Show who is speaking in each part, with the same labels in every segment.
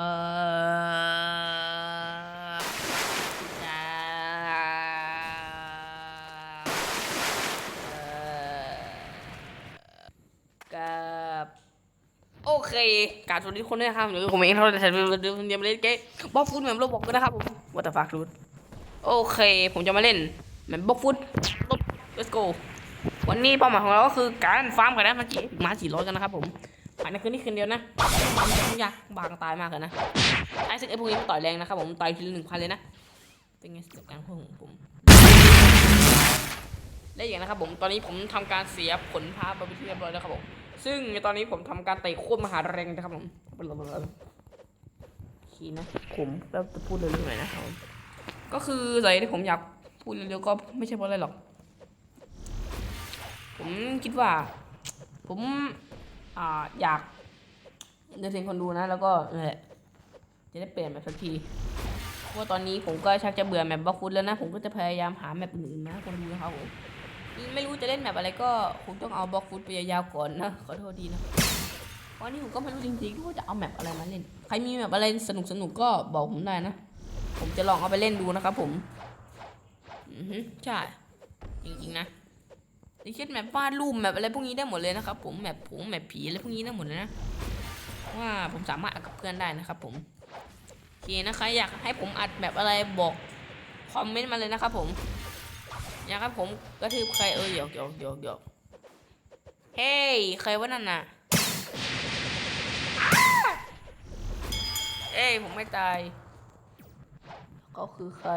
Speaker 1: อจะเอ่อกับโอเคการสวัสดีทุกคนด้วยนะครับหรือผมเองเท่าไหร่แต่เดี๋ยวเดียวมาเล่นเกมบล็อกฟุตแมมโลบอกกันนะครับผมวัตถุฟักรูดโอเค ผมจะมาเล่นแมมบล็อกฟุต let's go วันนี้เป้าหมายของเราก็คือการฟาร์มกันนะเมื่อกี้มาสี่ร้อยกันนะครับผม ภายในคืนนี้คืนเดียวนะมันยากบางตายมากเลยนะไอ้ซึ่งไอ้พวกนี้มันต่อยแรงนะครับผมต่อยทีละหนึ่งพันเลยนะ เป็นไงสการพวกของผมและอย่างนะครับผมตอนนี้ผมทำการเสียผลพาไปเป็นที่เรียบร้อยแล้วครับผมซึ่งในตอนนี้ผมทำการเตะโคตรมหาแรงนะครับผมขี่นะผมแล้วจะพูดเรื่องหน่อยนะครับผมก็คือสาเหตุที่ผมอยากพูดเร็วๆก็ไม่ใช่เพราะอะไรหรอก ผมคิดว่า ผม อ่าอยากเดินเทรนคนดูนะ แล้วก็นั่นแหละจะได้เปลี่ยนแบบสักทีเพราะว่าตอนนี้ผมก็ชักจะเบื่อแมปบล็อกฟุตแล้วนะ ผมก็จะพยายามหาแมปอื่นๆมาคนดูนะครับผมไม่รู้จะเล่นแมปอะไรก็คงต้องเอาบล็อกฟุตไปยาวๆก่อนนะขอโทษดีนะเพราะนี่ผมก็ไม่รู้จริงๆว่าจะเอาแมปอะไรมาเล่น ใครมีแมปอะไรสนุกๆก็บอกผมได้นะ ผมจะลองเอาไปเล่นดูนะครับผม อือฮึใช่ จริงๆนะ ดิคิดแมปวาดรูปแมปอะไรพวกนี้ได้หมดเลยนะครับผมแมปผงแมปผีอะไรพวกนี้ได้หมดเลยนะว่าผมสามารถอัดกับเพื่อนได้นะครับผมโอเคนะคะอยากให้ผมอัดแบบอะไรบอกคอมเมนต์มาเลยนะครับผมอยากให้ผมกระทืบใครเออหยอกหยอกหยอกหยอกเฮ้ยใครวะนั่นน่ะเอ้ยผมไม่ตายเขาคือใคร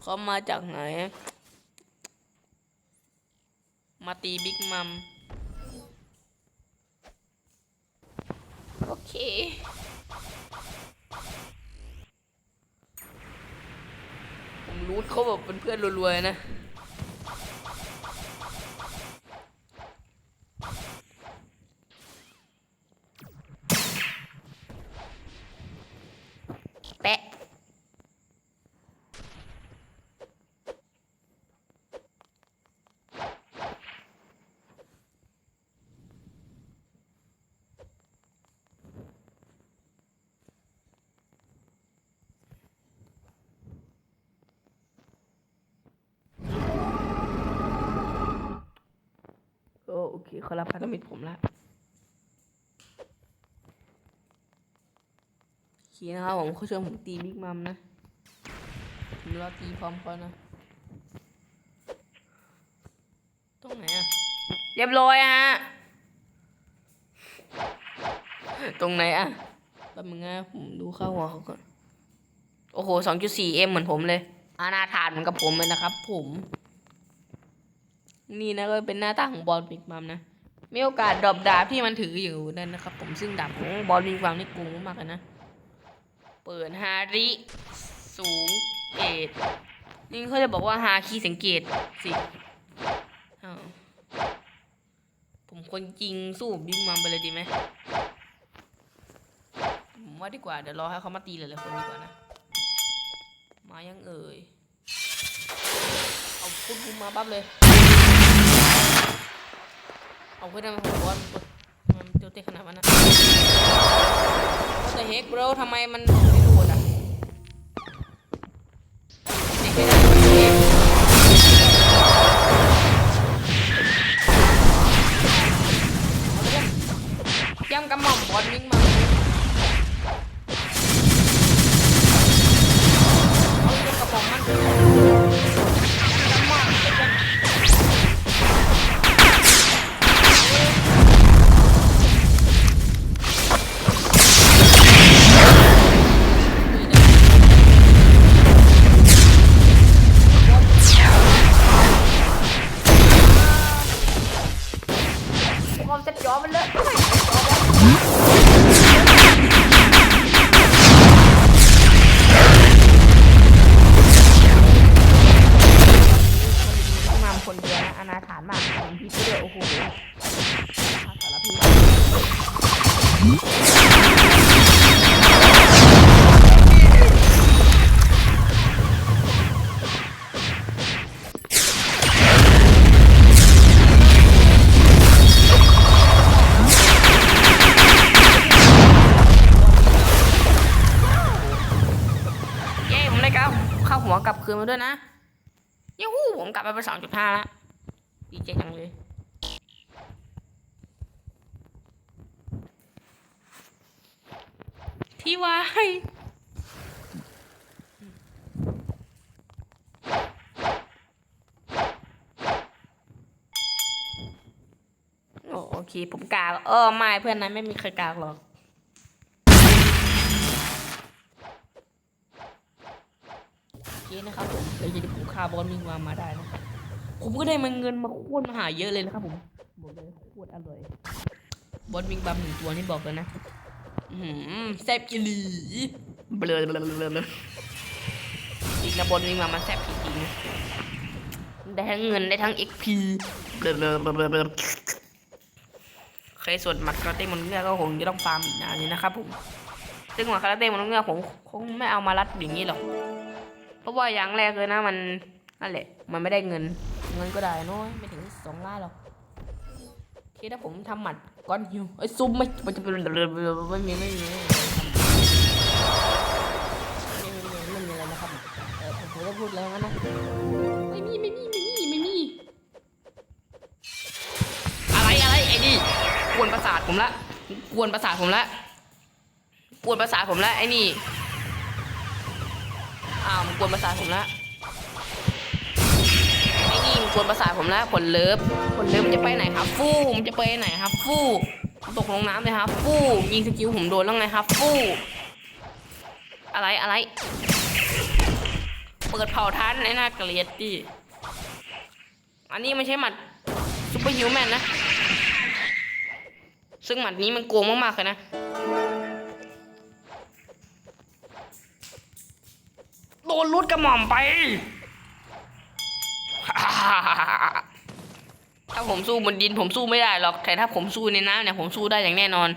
Speaker 1: เขามาจากไหน มาตีบิ๊กมัม โอเค ผมรู้เขาแบบเป็นเพื่อนรวยๆนะ แปะ โอ้โอเคเขารับพันธมิตรผมละโอเคนะครับผมเขาชวนผมตีบิ๊กมัมนะผมรอตีพร้อมเขานะ ตรงไหนอะเรียบร้อยอะฮะ ตรงไหนอะแป๊บนึงนะผมดูเข้าหัวเขาก่อน โอ้โหสองจุดสี่เอ็มเหมือนผมเลย อาณาถานเหมือนกับผมเลยนะครับผม นี่นะก็เป็นหน้าตาของบอลบิ๊กมัมนะ มีโอกาสดรอปดาบที่มันถืออยู่นั่นนะครับ ผมซึ่งดาบของบอลบิ๊กมัมนี่โกงมากเลยนะ เปิดฮาริ สูงเกตนี่เขาจะบอกว่าฮาคีสังเกตสิผมควรจริงสู้บิ๊กมัมไปเลยดีไหมผมว่าดีกว่าเดี๋ยวรอให้เขามาตีเลยเลยคนดีกว่านะ มายังเอ่ย เอาพุดบุมมาปั๊บเลย เอาขึ้นมาผมว่ามันตัวเตะขนาดนั้นนะแต่เฮก bro ทำไมมันไม่โดดอะเตะไม่ได้ย่ำกระหม่อมบอลวิ่งมาเอาเรื่องกระหม่อมมัน นมาด้วยนะยูหูผมกลับมาเป็นสองจุดห้าละดีใจจังเลยที่วายโอเคผมกากเออไม่เพื่อนนั้นไม่มีใครกากหรอก โอเคนะครับผมเลยจะได้ผมฆ่าบอลมิงวามาได้นะผมก็ได้มันเงินมาโคตรมาหาเยอะเลยนะครับผมบอกเลยโคตรอร่อยบอลมิงบัมหนึ่งตัวนี่บอกเลยนะแซ่บอีหลีเบลอเบลอเบลอจริงนะบอลมิงบัมมันแซ่บจริงๆได้ทั้งเงินได้ทั้ง XP เบลอเบลอเบลอเบลอเบลอเคยส่วนหมัดคาราเต้มอนเงือกก็คงจะต้องฟาร์มอีกนานเลยนะครับผม ซึ่งหมัดคาราเต้มอนเงือกผมคงไม่เอามารัดอย่างนี้หรอก เพราะว่าอย่างแรกเลยนะมันนั่นแหละ มันไม่ได้เงิน เงินก็ได้น้อยไม่ถึงสองล้านหรอกที่ถ้าผมทำหมัดก้อนหิวไอ้ซุปไม่มันจะเป็นไม่มีไม่มีไม่มีไม่มีอะไรนะครับเออผมจะพูดแล้วนะไม่มีไม่มีไม่มีไม่มีอะไรอะไรไอ้นี่กวนประสาทผมละกวนประสาทผมละกวนประสาทผมละไอ้นี่ อ้าวมันกวนประสาทผมละไอ้นี่มันกวนประสาทผมละผลเลิฟผลเลิฟมันจะไปไหนครับ ฟู่มันจะไปไหนครับ ฟู่ตกลงน้ำเลยครับ ฟู่ยิงสกิลผมโดนแล้วไงครับ ฟู่อะไรอะไรเปิดเผาทันไอ้หน้าเกลียดดิอันนี้ไม่ใช่หมัดซุปเปอร์ฮิวแมนนะ ซึ่งหมัดนี้มันโกงมากๆเลยนะ โดนรุดกระหม่อมไป ถ้าผมสู้บนดินผมสู้ไม่ได้หรอก แต่ถ้าผมสู้ในน้ำเนี่ยผมสู้ได้อย่างแน่นอน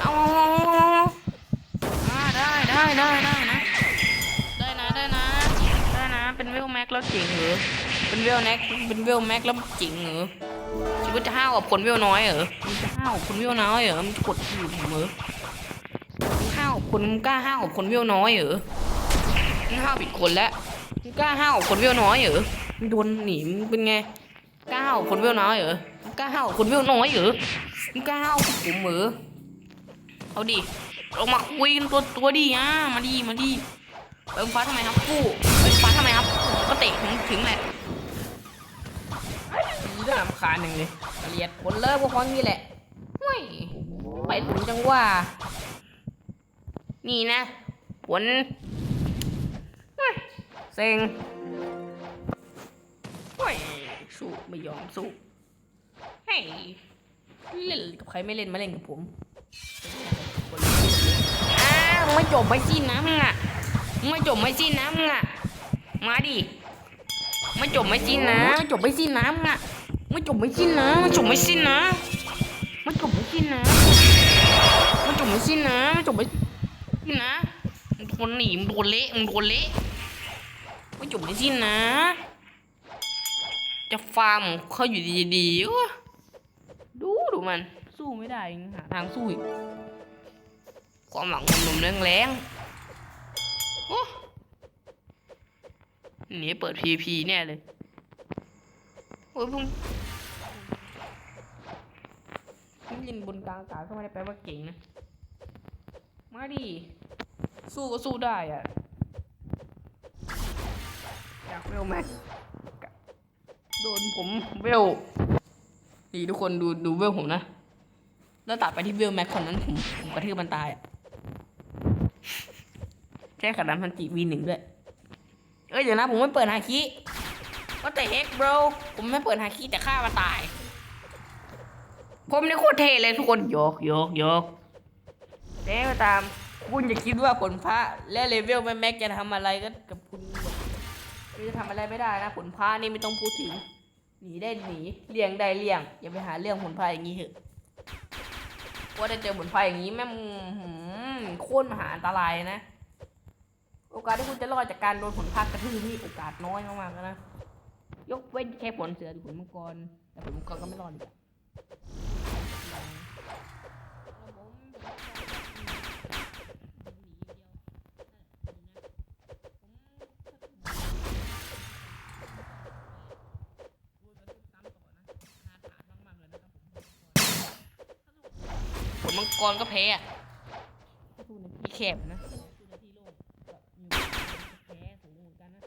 Speaker 1: เอาอ่าได้ได้ได้ได้นะ ได้นะได้นะได้นะ เป็นเวลแม็กแล้วเจ๋งเหรอ เป็นเวลแม็กเป็นเวลแม็กแล้วเจ๋งเหรอคิดว่าจะห้าวกับคนเวลน้อยเหรอมันจะห้าวกับคนเวลน้อยเหรอมันกดอยู่เหรอมึงห้าวกับคนมึงกล้าห้าวกับคนเวลน้อยเหรอมึงห้าวผิดคนแล้วมึงกล้าห้าวกับคนเวลน้อยเหรอมึงโดนหนีมึงเป็นไงกล้าห้าวกับคนเวลน้อยเหรอมึงกล้าห้าวกับคนเวลน้อยเหรอมึงกล้าห้าวกับผมเหรอเอาดิลงมาคุยกันตัวตัวดิอะมาดิมาดิเบิ้มฟ้าทำไมครับฟู่เบิ้มฟ้าทำไมครับก็เตะถึงถึงแหละ น่ารำคาญหนึ่งเลยเกลียดผลเลิกพวกพ้องนี่แหละห้ยไปถึงจังว่า นี่นะ ผลห้ยเซ็งห้ยสู้ไม่ยอมสู้เฮ้ยเล่นกับใครไม่เล่นมาเล่นกับผมอ้าวไม่จบไม่สิ้นนะมึงอะไม่จบไม่สิ้นนะมึงอะมาดิไม่จบไม่สิ้นนะไม่จบไม่สิ้นนะมึงอะ ไม่จบไม่สิ้นนะไม่จบไม่สิ้นนะไม่จบไม่สิ้นนะไม่จบไม่สิ้นนะไม่จบไม่สิ้นนะมึงโดนหนีมึงโดนเละมึงโดนเละไม่จบไม่สิ้นนะ จะฟาร์มเขาอยู่ดีๆวะดูดูมัน สู้ไม่ได้งหาทางสู้อีกความหวังของหนุ่มแรงๆโอ้หนีเปิด PVP แน่เลย โอ้ยพุ่งพุ่งยินบนกลางอากาศก็ไม่ได้แปลว่าเก่งนะ มาดิ สู้ก็สู้ได้อะอยากเวลไหมโดนผมเวลนี่ทุกคนดูดูเวลผมนะ แล้วตัดไปที่เวลแม็กคนนั้นผมผมกระทืบมันตายอะแค่ขนาดมันจีวีหนึ่งด้วย เอ้ยเดี๋ยวนะผมไม่เปิดฮาคิ ว่าแต่เฮก bro ผมไม่เปิดฮาคิแต่ฆ่ามันตาย ผมนี่โคตรเท่เลยทุกคนโยกโยกโยกแต่ก็ตาม คุณอย่าคิดว่าผลพระและเลเวลแม่แม็กจะทำอะไรก็กับคุณคุณจะทำอะไรไม่ได้นะ ผลพระนี่ไม่ต้องพูดถึง หนีได้หนีเลี่ยงได้เลี่ยง อย่าไปหาเรื่องผลพระอย่างนี้เถอะว่าได้เจอผลพระอย่างนี้แม่งหืมโคตรมหาอันตรายนะ โอกาสที่คุณจะรอดจากการโดนผลพากกระทืบนี่โอกาสน้อยมากๆนะ ยกเว้นแค่ผลเสือหรือผลมังกรแต่ผมก็ก็ไม่รอดอีกอะผลมังกรก็แพ้อะมีแคบนะแพ้สูงเหมือนกันนะ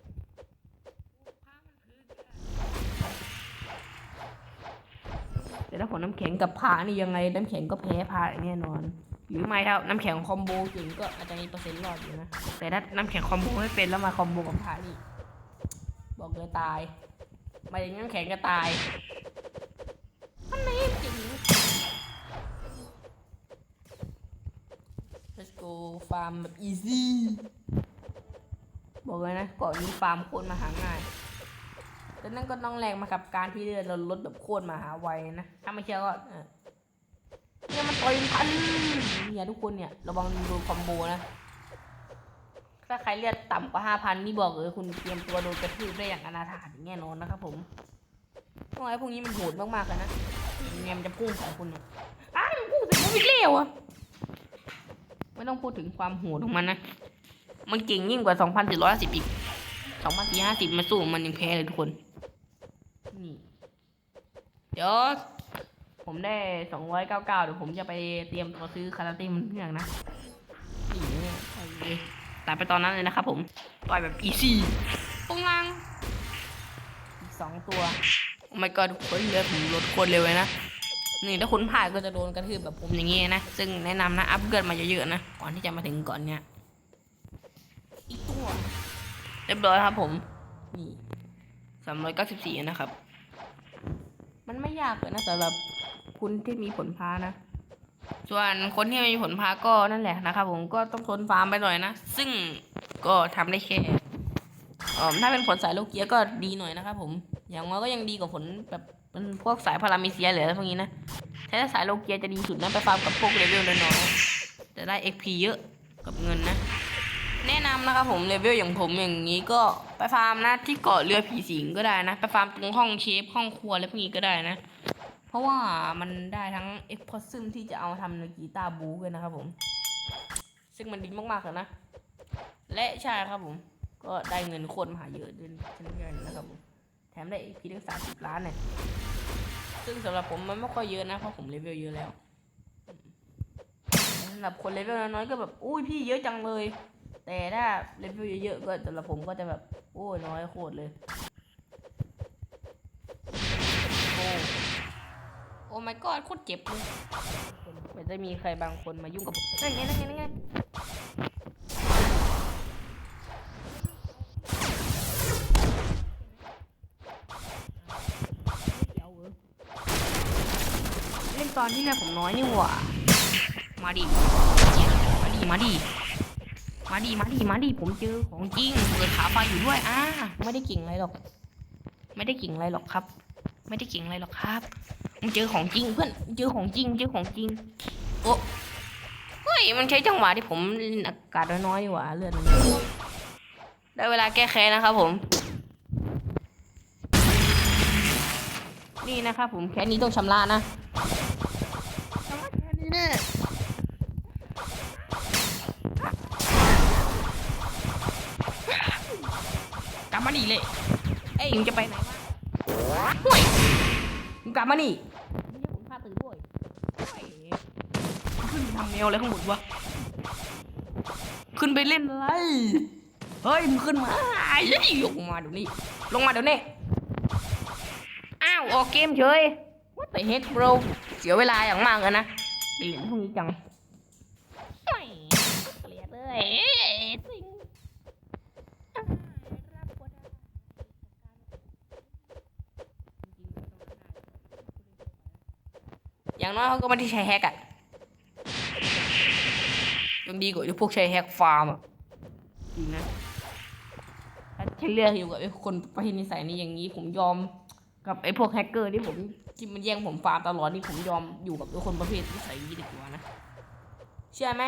Speaker 1: แต่ถ้าผลน้ำแข็งกับพานี่ยังไงน้ำแข็งก็แพ้พาแน่นอน หรือไม่ถ้าน้ำแข็งคอมโบเก่งก็อาจจะมีเปอร์เซ็นต์รอดอยู่นะ แต่ถ้าน้ำแข็งคอมโบไม่เป็นแล้วมาคอมโบกับพานี่ บอกเลยตายมายถึงน้ำแข็งก็ตายมันไม่จริง Let's go ฟาร์มแบบ easy บอกเลยนะกาะนี้ฟาร์มโคตรมาหาง่าย แต่นั่นก็ต้องแลกมากับการที่เราลดแบบโคตรมาหาไวนะ ถ้าไม่เชื่อก็เนี่ยมันต่อยพันเนี่ยทุกคนเนี่ยระวังโดนคอมโบนะ ถ้าใครเลือดต่ำกว่าห้าพันนี่บอกเลยคุณเตรียมตัวโดนกระทืบได้อย่างอนาถาแน่นอนนะครับผมพวกไอ้พวกนี้มันโหดมากๆเลยนะเนี่ยมันจะพุ่งใส่คุณเนี่ยอ้าวมันพุ่งใส่ผมอีกแล้วอะไม่ต้องพูดถึงความโหดของมันนะ มันเก่งยิ่งกว่า 2,450 อีก 2,450 มาสู้มันยังแพ้เลยทุกคน นี่ เดี๋ยว ผมได้299เดี๋ยวผมจะไปเตรียมตัวซื้อคาราเต้มันเครื่องนะนี่ไปตัดไปตอนนั้นเลยนะครับผมต่อยแบบอีซี่ปงลังอีกสองตัวโอ้ my god ทุกคนเลือดผมลดคตรเร็วเลยนะนี่ถ้าคุณพลาดก็จะโดนกระทืบแบบผมอย่างงี้นะ ซึ่งแนะนำนะ อัพเกิดมาเยอะๆนะ ก่อนที่จะมาถึงก่อนเนี้ยอีกตัว เรียบร้อยครับผม นี่สามร้อยเก้าสิบสี่นะครับ มันไม่ยากเลยนะสำหรับคุณที่มีผลพานะ ส่วนคนที่ไม่มีผลพาก็นั่นแหละนะครับผมก็ต้องทนฟาร์มไปหน่อยนะ ซึ่งก็ทำได้แค่ออถ้าเป็นผลสายโลเกียก็ดีหน่อยนะครับผม อย่างน้อยก็ยังดีกว่าผลแบบเป็นพวกสายพารามิเซียหรืออะไรพวกนี้นะถ้าสายโลเกียจะดีสุดนะไปฟาร์มกับพวกเลเวลน้อยๆจะได้ XP เยอะกับเงินนะ แนะนำนะครับผมเลเวลอย่างผมอย่างนี้ก็ไปฟาร์มนะที่เกาะเรือผีสิงก็ได้นะ ไปฟาร์มตรงห้องเชฟห้องครัวอะไรพวกนี้ก็ได้นะ เพราะว่ามันได้ทั้งเอ็กพอซึมที่จะเอาทำในกีตาร์บูกันนะครับผม ซึ่งมันดีมากๆเลยนะ และใช่ครับผม ก็ได้เงินโคตรมหาเยอะด้วยเช่นกันนะครับผมแถมได้อีกพีถึงสามสิบล้านเนี่ยซึ่งสำหรับผมมันไม่ค่อยเยอะนะเพราะผมเลเวลเยอะแล้วสำหรับคนเลเวลน้อยๆก็แบบอุ้ยพี่เยอะจังเลย แต่ถ้าเลเวเยอะๆก็สำหรับผมก็จะแบบโอ้น้อยโคตรเลยโอ้โอ้ my god โคตรเจ็บเลยมือนจะมีใครบางคนมายุ่งกับนั่นไงนั่นไงนั่นไงเล่นตอนที่เลือดผมน้อยนี่หว่ามาดิมาดิมาดิ มาดิมาดิมาดิผมเจอของจริงเปิดขาไฟอยู่ด้วยอ่าไม่ได้เก่งอะไรหรอก ไม่ได้เก่งอะไรหรอกครับ ไม่ได้เก่งอะไรหรอกครับมึงเจอของจริงเพื่อนเจอของจริงเจอของจริงโอ้เฮ้ยมันใช้จังหวะที่ผมอากาศน้อยๆนี่หว่าเลือดมันน้ได้เวลาแก้แค้นนะครับผมนี่นะครับผมแค้นนี้ต้องชำระนะชำระแค้นนี้แน่ กลับ มานี่เลยเอ้ยมึงจะไปไหนวะห่วยมึงกลับมานี่ไม่ใช่ผมพาตื่นด้วยเฮ้ยขึ้นไปทำแมวอะไรข้างบนวะขึ้นไปเล่นอะไรเฮ้ยมึงขึ้นมาเฮ้ยลงมาเดี๋ยวนี้ลงมาเดี๋ยวนี้อ้าวออกเกมเฉย What the heck bro เสียเวลาอย่างมากเลยนะเล่นพวกนี้จังไม่เกลียดเลยจริง อย่างน้อยเขาก็ไม่ได้ใช้แฮกอะยังดีกว่าที่พวกใช้แฮกฟาร์มอะจริงนะถ้าฉันเลือกอยู่กับไอ้คนประเภทนิสัยนี้อย่างนี้ผมยอมกับไอ้พวกแฮกเกอร์ที่ผมที่มันแย่งผมฟาร์มตลอดนี่ผมยอมอยู่กับไอ้คนประเภทนิสัยนี้ดีกว่านะเชื่อไหม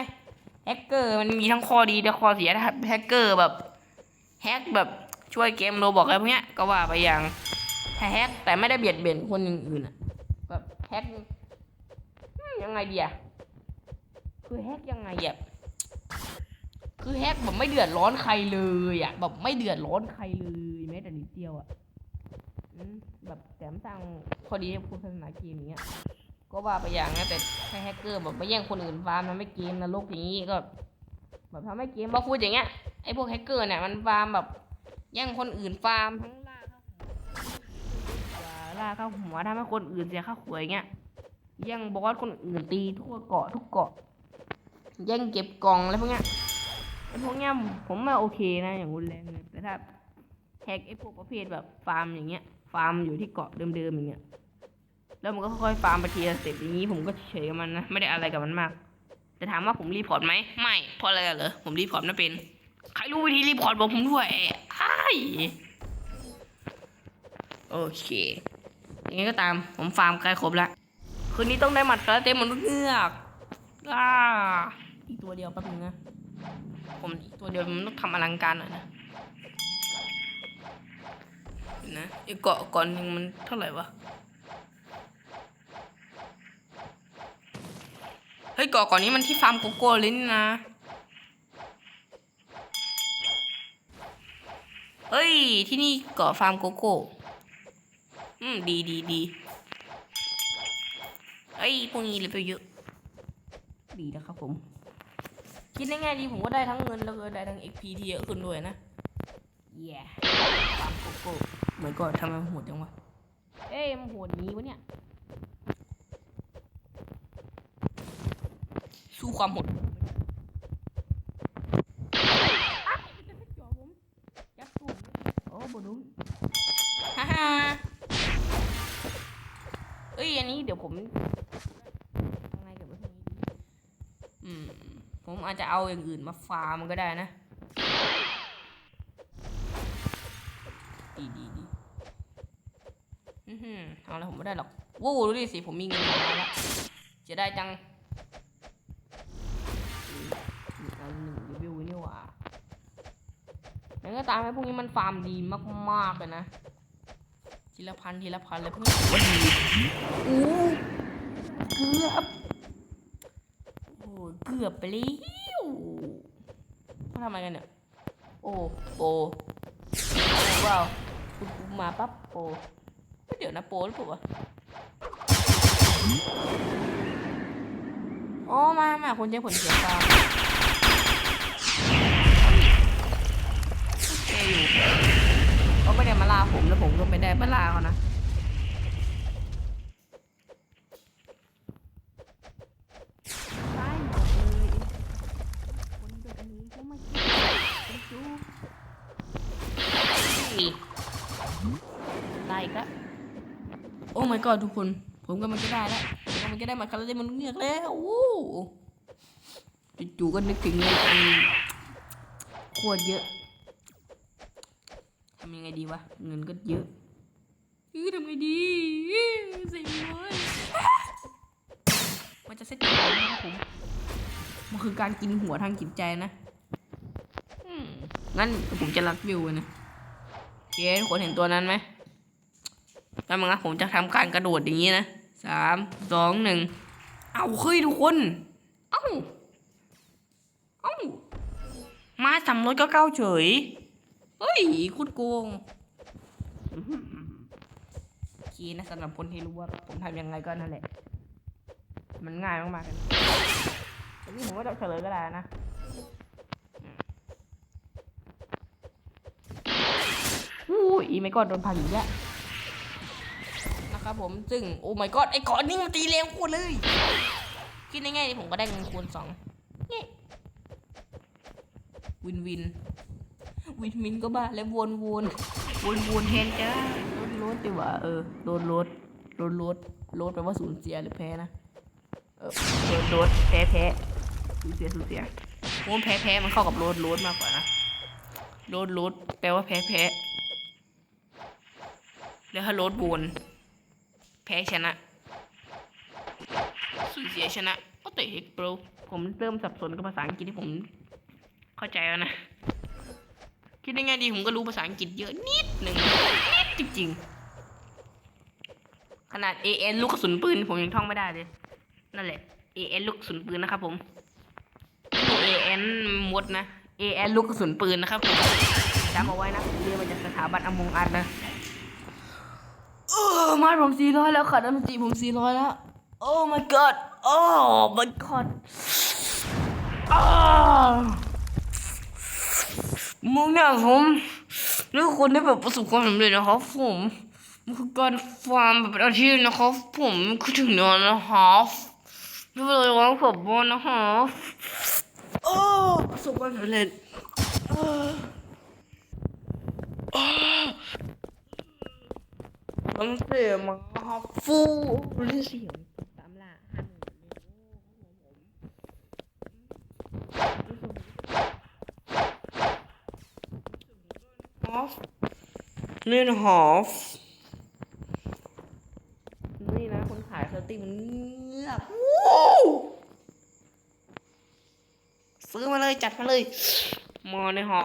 Speaker 1: แฮกเกอร์มันมีทั้งข้อดีและข้อเสียถ้าแฮกเกอร์แบบแฮกแบบช่วยเกมโรบอกอะไรพวกเนี้ยก็ว่าไปอย่างแฮกแต่ไม่ได้เบียดเบียนคนอื่นๆอะแบบแฮกอืม ยังไงเดียคือแฮกยังไงอะคือแฮกแบบไม่เดือดร้อนใครเลยอะแบบไม่เดือดร้อนใครเลยแม้แต่นิดเดียวอะอืมแบบแถมสร้างพอดีคุณพัฒนาเกมอย่างเงี้ย ก็ว่าไปอย่างนะแต่แค่แฮกเกอร์แบบมาแย่งคนอื่นฟาร์มทำให้เกมนรกอย่างนี้ก็ แบบทำให้เกมบอฟูดอย่างเงี้ยไอพวกแฮกเกอร์เนี่ยมันฟาร์มแบบแย่งคนอื่นฟาร์มทั้งล่าข้าวหัวล่าข้าวหัวทำให้คนอื่นเสียค่าหัวอย่างเงี้ย แย่งบอสคนอื่นตีทั่วเกาะทุกเกาะ แย่งเก็บกล่องอะไรพวกเนี้ยไอพวกเนี้ยผมว่าโอเคนะอย่างรุนแรงเลยแต่ถ้าแฮกไอพวกประเภทแบบฟาร์มอย่างเงี้ย ฟาร์มอยู่ที่เกาะเดิมๆอย่างเงี้ยแล้วมันก็ค่อยๆฟาร์มไปทีละสเต็ปอย่างนี้ผมก็เฉยกับมันนะไม่ได้อะไรกับมันมาก แต่ถามว่าผมรีพอร์ตไหมไม่เพราะอะไรเหรอผมรีพอร์ตไม่เป็น ใครรู้วิธีรีพอร์ตบอกผมด้วยไอ้โอเคยังไงก็ตามผมฟาร์มใกล้ครบแล้ว คืนนี้ต้องได้หมัดกระเต็มมนุษย์เงือกอ่าอีกตัวเดียวแป๊บนึงนะ ผมอีกตัวเดียวมันต้องทำอลังการหน่อยนะเดี๋ยวนะไอ้เกาะก่อนหนึ่งมันเท่าไหร่วะ เฮ้ยเกาะก่อนนี้มันที่ฟาร์มโกโก้เลยนี่นะ เฮ้ยที่นี่เกาะฟาร์มโกโก้ อืมดีดีดี เฮ้ยพวกนี้เลยไปเยอะ ดีนะครับผม คิดได้ไงดีผมก็ได้ทั้งเงินแล้วก็ได้ทั้ง XP ที่เยอะขึ้นด้วยนะเย้ฟาร์มโกโก้เหมือนก่อนทำไมมันโหดจังวะ เอ้ยมันโหดนี้วะเนี่ย สู้ความโหดโอ้บดูฮ่าฮ่าเอ้ยอันนี้เดี๋ยวผมยังไงกับเรื่องนี้ดีอืม ผม อาจจะเอาอย่างอื่นมาฟาร์มก็ได้นะ ดีดีดีอือหือเอาแล้วผมไม่ได้หรอกวู้ดูดิสิผมมีเงินมาแล้วจะได้จังเอาหนึ่งรีวิวนี่หว่าแล้วก็ตามให้พวกนี้มันฟาร์มดีมากๆเลยนะ ทีละพันทีละพันเลยพวกนี้ว่าดีอู้เกือบ เกือบไปแล้วเขาทำอะไรกันเนี่ย โอ้โปว้าวคุณมาปั๊บโปเดี๋ยวนะโปหรือเปล่าวะอ๋อมามาคนใช้ผลเสียฟามโอเคอยู่เขาไม่ได้มาลาผมแล้วผมก็ไม่ได้มาลาเขานะ โอ้ my god ทุกคน ผมกำลังจะได้แล้วผมกำลังจะได้มาคาราเดมันเงือกแล้วจู่ๆก็นึกถึงเงินอันโคตรเยอะทำยังไงดีวะ เงินก็เยอะเออทำไงดีสิเว้ยมันจะเซ็ตยังไงนะครับผมมันคือการกินหัวทางจิตใจนะงั้นผมจะรัดวิวนะเคทุกคนเห็นตัวนั้นไหม แล้วมันนะผมจะทำการกระโดดอย่างนี้นะสามสองหนึ่งเอาเฮ้ยทุกคน เอ้า เอ้า มาสามร้อยเก้าเก้าเฉย เฮ้ยคุณโกงอื้อหือโอเคนะสำหรับคนที่รู้ว่าผมทำยังไงก็นั่นแหละ มันง่ายมากๆเลยแต่นี่ผมก็จะเฉลยก็ได้นะอู้อีไม่กอดโดนพังอีกแล้ว ครับผมซึ่งโอ้ my god ไอ้ก้อนนี่มันตีเร็วโคตรเลยคิดง่ายๆผมก็ได้เงินคูณสองนี่วินวิน วินวินก็บ้าแล้ววนวนวนวนแทนจ้าลดลดดีกว่าเออลดลดลดลดลดแปลว่าสูญเสียหรือแพ้นะเออลดลดแพ้แพ้สูญเสียสูญเสียผมแพ้แพ้มันเข้ากับลดลดมากกว่านะลดลดแปลว่าแพ้แพ้แล้วถ้าลดวน แพ้ชนะสูญเสียชนะก็เตะเฮกโปรผมเริ่มสับสนกับภาษาอังกฤษที่ผมเข้าใจแล้วนะ คิดได้ไงดีผมก็รู้ภาษาอังกฤษเยอะนิดหนึ่งนิดจริงๆนาด AN ลูกกระสุนปืนผมยังท่องไม่ได้เลย นั่นแหละ AN ลูกกระสุนปืนนะครับผม AN มดนะ AN ลูกกระสุนปืนนะครับผมจำเอาไว้นะเรียนมาจากสถาบันอมงอัดนะ มาผมสี่ร้อยแล้วค่ะน้ำจีผมสี่ร้อยแล้ว โอ้ my god โอ้ my god มึงเนี่ยผมนี่คนได้แบบประสบความสำเร็จนะครับผมมันคือการฟาร์มแบบเป็นอาชีพนะครับ ผมคือถึงนอนนะครับไม่เป็นไรวะผมบอลนะครับโอ้ประสบความสำเร็จ มันเสียมาครับฟูรู้เสียงตามล่าห้าหมื่นเลยฮอฟนี่นฮอฟนี่นะคนขายสติมันเงียบซื้อมาเลยจัดมาเลยมาในฮอ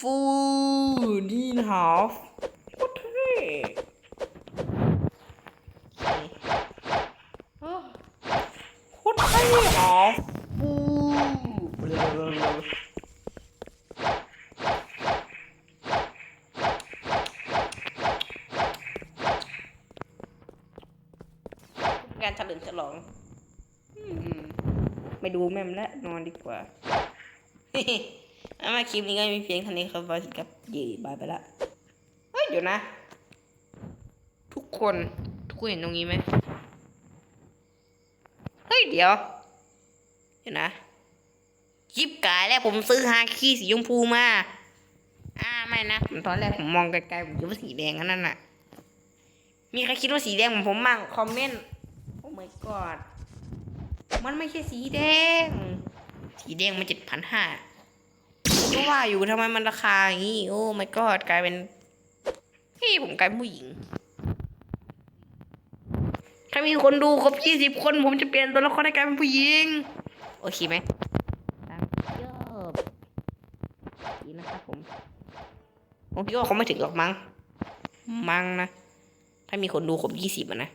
Speaker 1: ฟูนี่นะฮอฟโคตรเท่โอ้โคตรเท่ฮอฟฟูเร็วๆ งานเฉลิมฉลองอืมไม่ดูแม่มแล้วนอนดี กว่าอามาคลิปนี้ก็มีเพียงเท่านี้ครับบายกับย่บายไปละเฮ้ยเดี๋ยวนะ ทุกคนทุกคนเห็นตรงนี้ไหมเฮ้ยเดี๋ยวเดี๋ยวนะยิบกายแล้วผมซื้อฮาคีสีชมพูมาอ่าไม่นะผมตอนแรกผมมองไกลๆผมคิดว่าสีแดงนนั่นน่ะ มีใครคิดว่าสีแดงเหมือนผมมั่งคอมเมนต์โอ้ my god มันไม่ใช่สีแดง สีแดงมันเจ็ดพันห้าก็ว่าอยู่ทำไมมันราคาอย่างนี้ โอ้ my god กลายเป็นเฮ้ยผมกลายเป็นผู้หญิง ถ้ามีคนดูครบยี่สิบคน ผมจะเปลี่ยนตัวละครให้กลายเป็นผู้หญิง โอเคไหมตามยอบดีนะครับผมผมคิดว่าเขาไม่ถึงหรอกมั้ง มั้งนะ ถ้ามีคนดูครบยี่สิบอะนะ